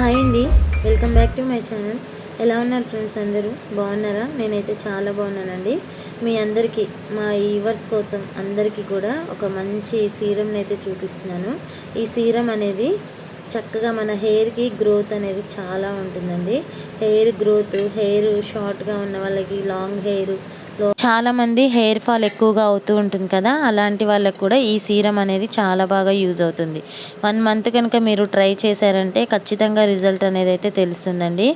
Hi అండి. Welcome back to my channel. ఎలా ఉన్నారు ఫ్రెండ్స్ అందరూ? బాగున్నారా? నేనైతే చాలా బాగున్నానండి. మీ అందరికీ మా ఈవర్స్ కోసం అందరికీ కూడా ఒక మంచి సీరంని అయితే చూపిస్తున్నాను. ఈ సీరం అనేది చక్కగా మన హెయిర్కి గ్రోత్ అనేది చాలా ఉంటుందండి. హెయిర్ గ్రోత్ హెయిర్ షార్ట్గా ఉన్న వాళ్ళకి లాంగ్ హెయిర్ చాలా మంది హెయిర్ ఫాల్ ఎక్కువగా అవుతూ ఉంటుంది కదా. అలాంటి వాళ్ళకి కూడా ఈ సీరం అనేది చాలా బాగా యూజ్ అవుతుంది. వన్ మంత్ కనుక మీరు ట్రై చేశారంటే ఖచ్చితంగా రిజల్ట్ అనేది అయితే తెలుస్తుందండి.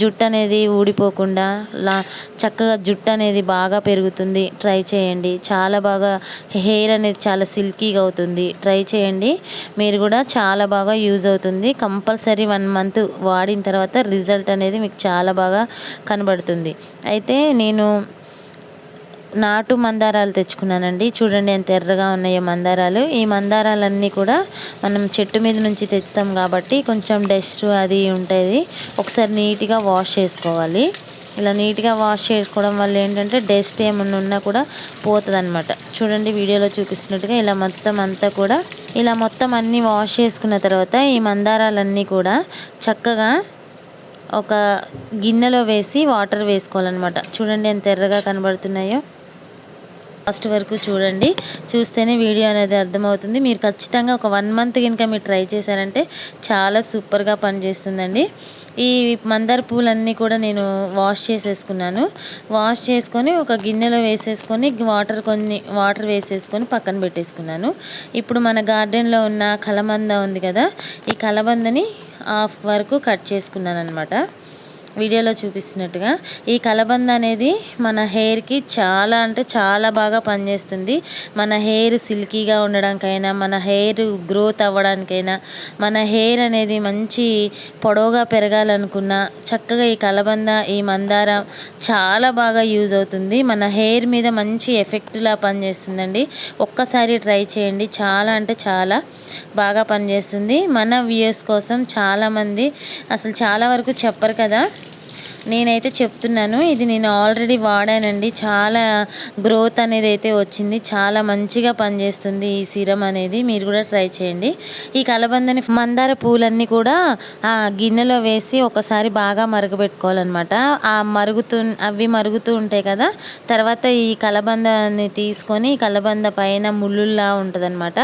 జుట్టు అనేది ఊడిపోకుండా లా చక్కగా జుట్టు అనేది బాగా పెరుగుతుంది. ట్రై చేయండి. చాలా బాగా హెయిర్ అనేది చాలా సిల్కీగా అవుతుంది. ట్రై చేయండి. మీరు కూడా చాలా బాగా యూజ్ అవుతుంది కంపల్సరీ వన్ మంత్ వాడిన తర్వాత రిజల్ట్ అనేది మీకు చాలా బాగా కనబడుతుంది. అయితే నేను నాటు మందారాలు తెచ్చుకున్నానండి. చూడండి ఎంత ఎర్రగా ఉన్నాయో మందారాలు. ఈ మందారాలన్నీ కూడా మనం చెట్టు మీద నుంచి తెస్తాం కాబట్టి కొంచెం డస్ట్ అది ఉంటుంది. ఒకసారి నీట్గా వాష్ చేసుకోవాలి. ఇలా నీట్గా వాష్ చేసుకోవడం వల్ల ఏంటంటే డస్ట్ ఏమన్నా ఉన్నా కూడా పోతుంది అనమాట చూడండి వీడియోలో చూపిస్తున్నట్టుగా ఇలా మొత్తం అంతా కూడా ఇలా మొత్తం అన్నీ వాష్ చేసుకున్న తర్వాత ఈ మందారాలన్నీ కూడా చక్కగా ఒక గిన్నెలో వేసి వాటర్ వేసుకోవాలన్నమాట. చూడండి ఎంత ఎర్రగా కనబడుతున్నాయో. లాస్ట్ వరకు చూడండి. చూస్తేనే వీడియో అనేది అర్థమవుతుంది. మీరు ఖచ్చితంగా ఒక వన్ మంత్ కనుక మీరు ట్రై చేశారంటే చాలా సూపర్గా పనిచేస్తుందండి. ఈ మందార పూలన్నీ కూడా నేను వాష్ చేసేసుకున్నాను. వాష్ చేసుకొని ఒక గిన్నెలో వేసేసుకొని వాటర్ కొన్ని వాటర్ వేసేసుకొని పక్కన పెట్టేసుకున్నాను. ఇప్పుడు మన గార్డెన్లో ఉన్న కలబంద ఉంది కదా ఈ కలబందని హాఫ్ వరకు కట్ చేసుకున్నాను అనమాట వీడియోలో చూపిస్తున్నట్టుగా ఈ కలబంద అనేది మన హెయిర్కి చాలా అంటే చాలా బాగా పనిచేస్తుంది. మన హెయిర్ సిల్కీగా ఉండడానికైనా మన హెయిర్ గ్రోత్ అవ్వడానికైనా మన హెయిర్ అనేది మంచి పొడవుగా పెరగాలనుకున్నా చక్కగా ఈ కలబంద ఈ మందారం చాలా బాగా యూజ్ అవుతుంది. మన హెయిర్ మీద మంచి ఎఫెక్ట్లా పనిచేస్తుందండి. ఒక్కసారి ట్రై చేయండి. చాలా అంటే చాలా బాగా పనిచేస్తుంది. మన వ్యూస్ కోసం చాలామంది అసలు చాలా వరకు చెప్పరు కదా. నేనైతే చెప్తున్నాను ఇది నేను ఆల్రెడీ వాడానండి. చాలా గ్రోత్ అనేది అయితే వచ్చింది. చాలా మంచిగా పనిచేస్తుంది ఈ సిరం అనేది. మీరు కూడా ట్రై చేయండి. ఈ కలబందని మందార పూలన్నీ కూడా ఆ గిన్నెలో వేసి ఒకసారి బాగా మరగబెట్టుకోవాలన్నమాట. ఆ మరుగుతూ అవి మరుగుతూ ఉంటాయి కదా తర్వాత ఈ కలబందని తీసుకొని కలబంద పైన ముళ్ళుల్లా ఉంటుందన్నమాట.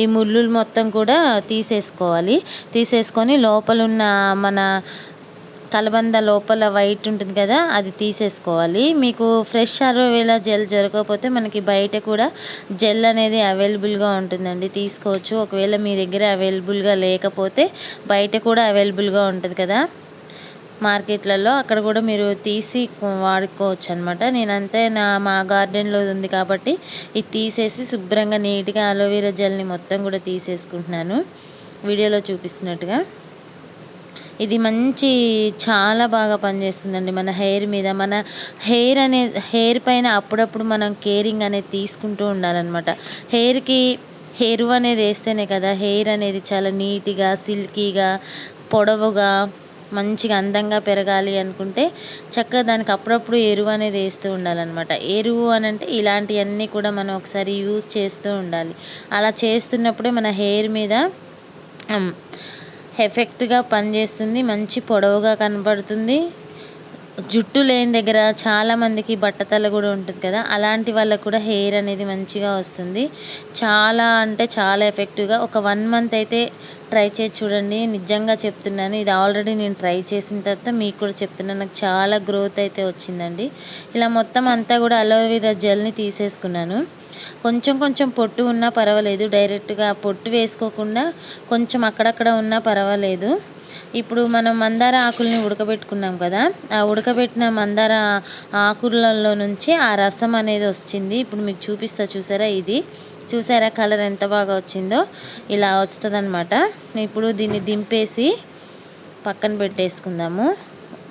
ఈ ముళ్ళు మొత్తం కూడా తీసేసుకోవాలి. తీసేసుకొని లోపలున్న మన కలబంద లోపల వైట్ ఉంటుంది కదా అది తీసేసుకోవాలి. మీకు ఫ్రెష్ అరోవేలా జెల్ జరగకపోతే మనకి బయట కూడా జెల్ అనేది అవైలబుల్గా ఉంటుందండి. తీసుకోవచ్చు. ఒకవేళ మీ దగ్గర అవైలబుల్గా లేకపోతే బయట కూడా అవైలబుల్గా ఉంటుంది కదా. మార్కెట్లలో అక్కడ కూడా మీరు తీసి వాడుకోవచ్చు అనమాట నేనంతే నా మా గార్డెన్లో ఉంది కాబట్టి ఇది తీసేసి శుభ్రంగా నీట్గా అలోవెరా జెల్ని మొత్తం కూడా తీసేసుకుంటున్నాను. వీడియోలో చూపిస్తున్నట్టుగా. ఇది మంచి చాలా బాగా పనిచేస్తుందండి మన హెయిర్ మీద. మన హెయిర్ అనే హెయిర్ పైన అప్పుడప్పుడు మనం కేరింగ్ అనేది తీసుకుంటూ ఉండాలన్నమాట. హెయిర్కి ఎరువు అనేది వేస్తేనే కదా హెయిర్ అనేది చాలా నీట్గా సిల్కీగా పొడవుగా మంచిగా అందంగా పెరగాలి అనుకుంటే చక్కగా దానికి అప్పుడప్పుడు ఎరువు అనేది వేస్తూ ఉండాలన్నమాట. ఎరువు అని అంటే ఇలాంటివన్నీ కూడా మనం ఒకసారి యూజ్ చేస్తూ ఉండాలి. అలా చేస్తున్నప్పుడే మన హెయిర్ మీద ఎఫెక్ట్గా పనిచేస్తుంది మంచి పొడవుగా కనబడుతుంది. జుట్టు లేని దగ్గర చాలామందికి బట్టతల కూడా ఉంటుంది కదా అలాంటి వాళ్ళకు కూడా హెయిర్ అనేది మంచిగా వస్తుంది. చాలా అంటే చాలా ఎఫెక్టివ్గా ఒక వన్ మంత్ అయితే ట్రై చేసి చూడండి. నిజంగా చెప్తున్నాను ఇది ఆల్రెడీ నేను ట్రై చేసిన తర్వాత మీకు కూడా చెప్తున్నాను నాకు చాలా గ్రోత్ అయితే వచ్చిందండి. ఇలా మొత్తం అంతా కూడా అలోవెరా జెల్ని తీసేసుకున్నాను. కొంచెం కొంచెం పొట్టు ఉన్నా పర్వాలేదు. డైరెక్ట్గా పొట్టు వేసుకోకుండా కొంచెం అక్కడక్కడ ఉన్నా పర్వాలేదు. ఇప్పుడు మనం మందార ఆకుల్ని ఉడకబెట్టుకున్నాం కదా ఆ ఉడకబెట్టిన మందార ఆకులలో నుంచి ఆ రసం అనేది వచ్చింది ఇప్పుడు మీకు చూపిస్తా చూసారా ఇది? చూసారా కలర్ ఎంత బాగా వచ్చిందో? ఇలా వస్తుంది ఇప్పుడు దీన్ని దింపేసి పక్కన పెట్టేసుకుందాము.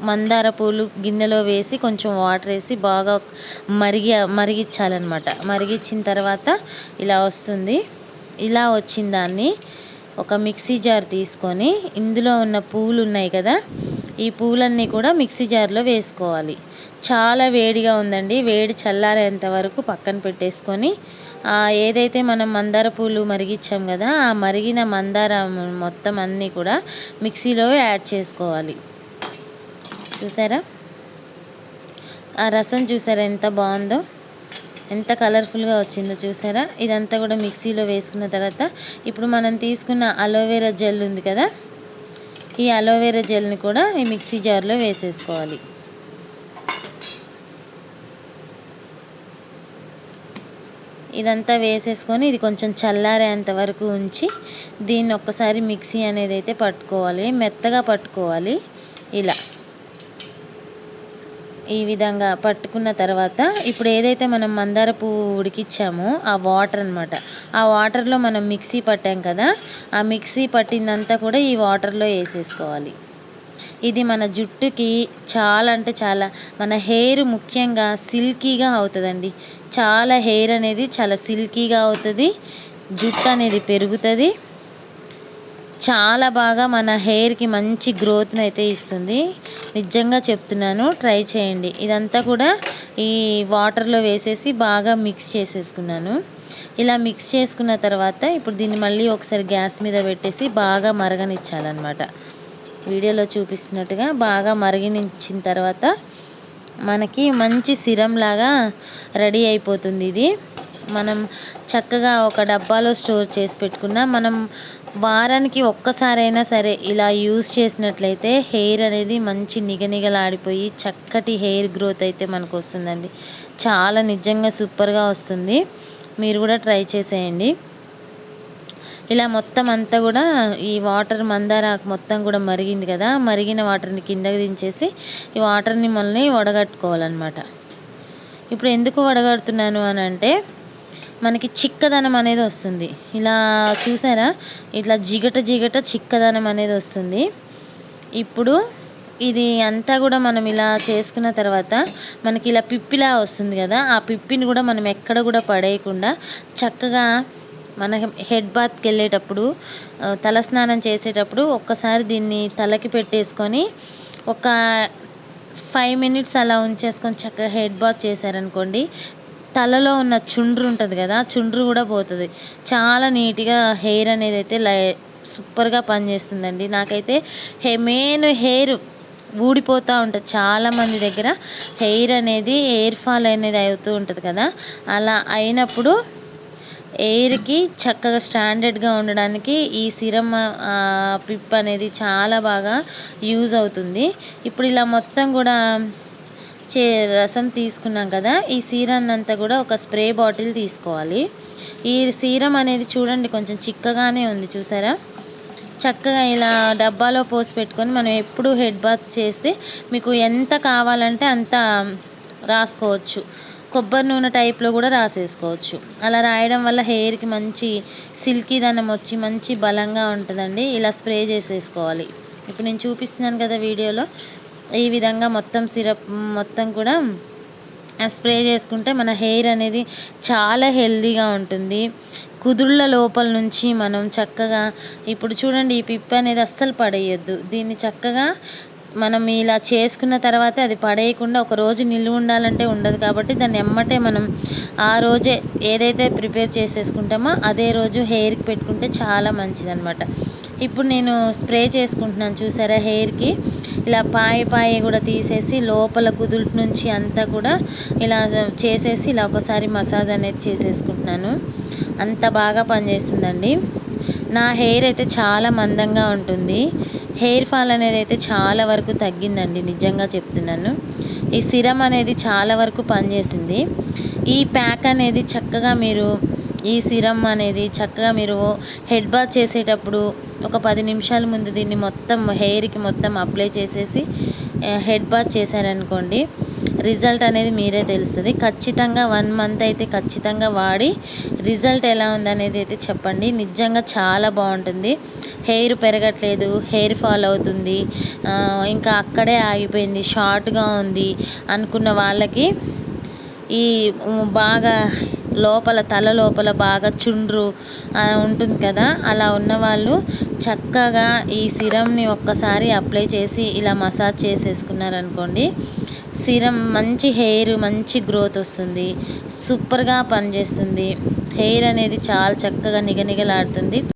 మందార పూలు గిన్నెలో వేసి కొంచెం వాటర్ వేసి బాగా మరిగి మరిగించాలన్నమాట మరిగించిన తర్వాత ఇలా వస్తుంది. ఇలా వచ్చిన దాన్ని ఒక మిక్సీ జార్ తీసుకొని ఇందులో ఉన్న పూలు ఉన్నాయి కదా ఈ పూలన్నీ కూడా మిక్సీ జార్లో వేసుకోవాలి. చాలా వేడిగా ఉందండి. వేడి చల్లారేంత వరకు పక్కన పెట్టేసుకొని ఏదైతే మనం మందార పూలు మరిగించాం కదా ఆ మరిగిన మందార మొత్తం అన్నీ కూడా మిక్సీలో యాడ్ చేసుకోవాలి. చూసారా? ఆ రసం చూసారా ఎంత బాగుందో? ఎంత కలర్ఫుల్గా వచ్చిందో చూసారా? ఇదంతా కూడా మిక్సీలో వేసుకున్న తర్వాత ఇప్పుడు మనం తీసుకున్న అలోవెరా జెల్ ఉంది కదా? ఈ అలోవెరా జెల్ని కూడా ఈ మిక్సీ జార్లో వేసేసుకోవాలి. ఇదంతా వేసేసుకొని ఇది కొంచెం చల్లారేంత వరకు ఉంచి దీన్ని ఒక్కసారి మిక్సీ అనేది అయితే పట్టుకోవాలి. మెత్తగా పట్టుకోవాలి. ఇలా. ఈ విధంగా పట్టుకున్న తర్వాత ఇప్పుడు ఏదైతే మనం మందార పువ్వు ఉడికిచ్చామో ఆ వాటర్ అనమాట ఆ వాటర్లో మనం మిక్సీ పట్టాం కదా ఆ మిక్సీ పట్టిందంతా కూడా ఈ వాటర్లో వేసేసుకోవాలి. ఇది మన జుట్టుకి చాలా అంటే చాలా మన హెయిర్ ముఖ్యంగా సిల్కీగా అవుతుందండి. చాలా హెయిర్ అనేది చాలా సిల్కీగా అవుతుంది జుట్టు అనేది పెరుగుతుంది. చాలా బాగా మన హెయిర్కి మంచి గ్రోత్ని అయితే ఇస్తుంది. నిజంగా చెప్తున్నాను ట్రై చేయండి. ఇదంతా కూడా ఈ వాటర్లో వేసేసి బాగా మిక్స్ చేసేసుకున్నాను. ఇలా మిక్స్ చేసుకున్న తర్వాత ఇప్పుడు దీన్ని మళ్ళీ ఒకసారి గ్యాస్ మీద పెట్టేసి బాగా మరగనిచ్చాలన్నమాట. వీడియోలో చూపిస్తున్నట్టుగా బాగా మరిగినిచ్చిన తర్వాత మనకి మంచి సిరం లాగా రెడీ అయిపోతుంది ఇది. మనం చక్కగా ఒక డబ్బాలో స్టోర్ చేసి పెట్టుకున్న మనం వారానికి ఒక్కసారైనా సరే ఇలా యూస్ చేసినట్లయితే హెయిర్ అనేది మంచి నిగనిగలాడిపోయి చక్కటి హెయిర్ గ్రోత్ అయితే మనకు వస్తుందండి చాలా నిజంగా సూపర్గా వస్తుంది. మీరు కూడా ట్రై చేసేయండి. ఇలా మొత్తం అంతా కూడా ఈ వాటర్ మందారాకు మొత్తం కూడా మరిగింది కదా మరిగిన వాటర్ని కిందకి దించేసి ఈ వాటర్ని మనల్ని వడగట్టుకోవాలన్నమాట. ఇప్పుడు ఎందుకు వడగడుతున్నాను అని అంటే మనకి చిక్కదనం అనేది వస్తుంది. ఇలా చూసారా? ఇట్లా జిగట జిగట చిక్కదనం అనేది వస్తుంది. ఇప్పుడు ఇది అంతా కూడా మనం ఇలా చేసుకున్న తర్వాత మనకి ఇలా పిప్పిలా వస్తుంది కదా? ఆ పిప్పిని కూడా మనం ఎక్కడ కూడా పడేయకుండా చక్కగా మన హెడ్ బాత్కి వెళ్ళేటప్పుడు తలస్నానం చేసేటప్పుడు ఒక్కసారి దీన్ని తలకి పెట్టేసుకొని ఒక ఫైవ్ మినిట్స్ అలా ఉంచేసుకొని చక్కగా హెడ్ బాత్ చేశారనుకోండి తలలో ఉన్న చుండ్రు ఉంటుంది కదా చుండ్రు కూడా పోతుంది. చాలా నీట్గా హెయిర్ అనేది అయితే లై సూపర్గా పనిచేస్తుందండి. నాకైతే హే మెయిన్ హెయిర్ ఊడిపోతూ ఉంటుంది. చాలామంది దగ్గర హెయిర్ అనేది హెయిర్ ఫాల్ అనేది అవుతూ ఉంటుంది కదా. అలా అయినప్పుడు ఎయిర్కి చక్కగా స్టాండర్డ్గా ఉండడానికి ఈ సిరమ్ పిప్ అనేది చాలా బాగా యూజ్ అవుతుంది. ఇప్పుడు ఇలా మొత్తం కూడా చే రసం తీసుకున్నాం కదా ఈ సీరాన్ని అంతా కూడా ఒక స్ప్రే బాటిల్ తీసుకోవాలి. ఈ సీరం అనేది చూడండి కొంచెం చిక్కగానే ఉంది చూసారా? చక్కగా ఇలా డబ్బాలో పోసి పెట్టుకొని మనం ఎప్పుడు హెడ్ బాత్ చేస్తే మీకు ఎంత కావాలంటే అంత రాసుకోవచ్చు. కొబ్బరి నూనె టైప్లో కూడా రాసేసుకోవచ్చు. అలా రాయడం వల్ల హెయిర్కి మంచి సిల్కీ దనం వచ్చి మంచి బలంగా ఉంటుందండి. ఇలా స్ప్రే చేసేసుకోవాలి. ఇప్పుడు నేను చూపిస్తున్నాను కదా వీడియోలో ఈ విధంగా మొత్తం సిరప్ మొత్తం కూడా స్ప్రే చేసుకుంటే మన హెయిర్ అనేది చాలా హెల్దీగా ఉంటుంది. కుదుళ్ళ లోపల నుంచి మనం చక్కగా ఇప్పుడు చూడండి ఈ పిప్పి అనేది అస్సలు పడేయద్దు. దీన్ని చక్కగా మనం ఇలా చేసుకున్న తర్వాత అది పడేయకుండా ఒక రోజు నిల్వ ఉండాలంటే ఉండదు కాబట్టి దాన్ని ఎమ్మటే మనం ఆ రోజే ఏదైతే ప్రిపేర్ చేసేసుకుంటామో అదే రోజు హెయిర్కి పెట్టుకుంటే చాలా మంచిదన్నమాట. ఇప్పుడు నేను స్ప్రే చేసుకుంటున్నాను చూసారా హెయిర్కి. ఇలా పాయ పాయ కూడా తీసేసి లోపల కుదురు నుంచి అంతా కూడా ఇలా చేసేసి ఇలా ఒకసారి మసాజ్ అనేది చేసేసుకుంటున్నాను. అంత బాగా పనిచేస్తుందండి. నా హెయిర్ అయితే చాలా మందంగా ఉంటుంది. హెయిర్ ఫాల్ అనేది అయితే చాలా వరకు తగ్గిందండి నిజంగా చెప్తున్నాను. ఈ సిరం అనేది చాలా వరకు పనిచేసింది. ఈ ప్యాక్ అనేది చక్కగా మీరు ఈ సిరం అనేది చక్కగా మీరు హెడ్ బాత్ చేసేటప్పుడు ఒక పది నిమిషాల ముందు దీన్ని మొత్తం హెయిర్కి మొత్తం అప్లై చేసేసి హెడ్ బాత్ చేశారనుకోండి రిజల్ట్ అనేది మీరే తెలుస్తుంది. ఖచ్చితంగా వన్ మంత్ అయితే ఖచ్చితంగా వాడి రిజల్ట్ ఎలా ఉందనేది అయితే చెప్పండి. నిజంగా చాలా బాగుంటుంది. హెయిర్ పెరగట్లేదు హెయిర్ ఫాల్ అవుతుంది ఇంకా అక్కడే ఆగిపోయింది షార్ట్గా ఉంది అనుకున్న వాళ్ళకి ఈ బాగా లోపల తల లోపల బాగా చుండ్రు ఉంటుంది కదా? అలా ఉన్నవాళ్ళు చక్కగా ఈ సిరమ్ని ఒక్కసారి అప్లై చేసి ఇలా మసాజ్ చేసేసుకున్నారనుకోండి సిరం మంచి హెయిర్ మంచి గ్రోత్ వస్తుంది సూపర్గా పనిచేస్తుంది. హెయిర్ అనేది చాలా చక్కగా నిగనిగలాడుతుంది.